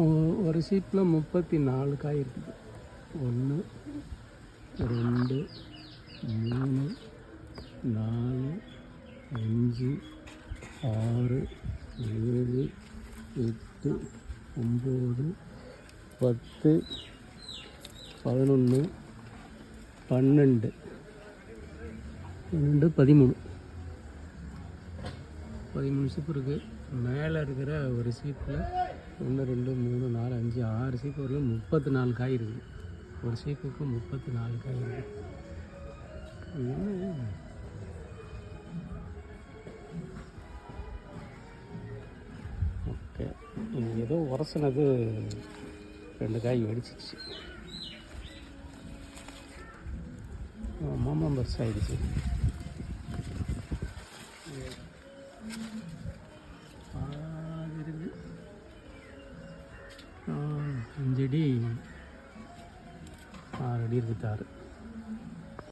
ஒரு சீப்பில் முப்பத்தி நாலு காய் இருக்குது. ஒன்று ரெண்டு மூணு நாலு அஞ்சு ஆறு ஏழு எட்டு ஒம்பது பத்து பதினொன்று பன்னெண்டு. பன்னெண்டு பதிமூணு. பதிமூணு சீப்பு இருக்குது மேலே இருக்கிற ஒரு சீப்பில் ஒன்று ரெண்டு மூணு நாலு அஞ்சு ஆறு சீப்பு வரையும் முப்பத்தி நாலு காய் இருக்குது ஒரு சீப்புக்கு முப்பத்தி நாலு காய் இருக்குது என்ன ஓகே ஏதோ உரசினது ரெண்டு காய் வெடிச்சிச்சு மாமா பஸ் ஆயிடுச்சு பாதி அஞ்சடி ஆறு அடி இருக்குது தாறு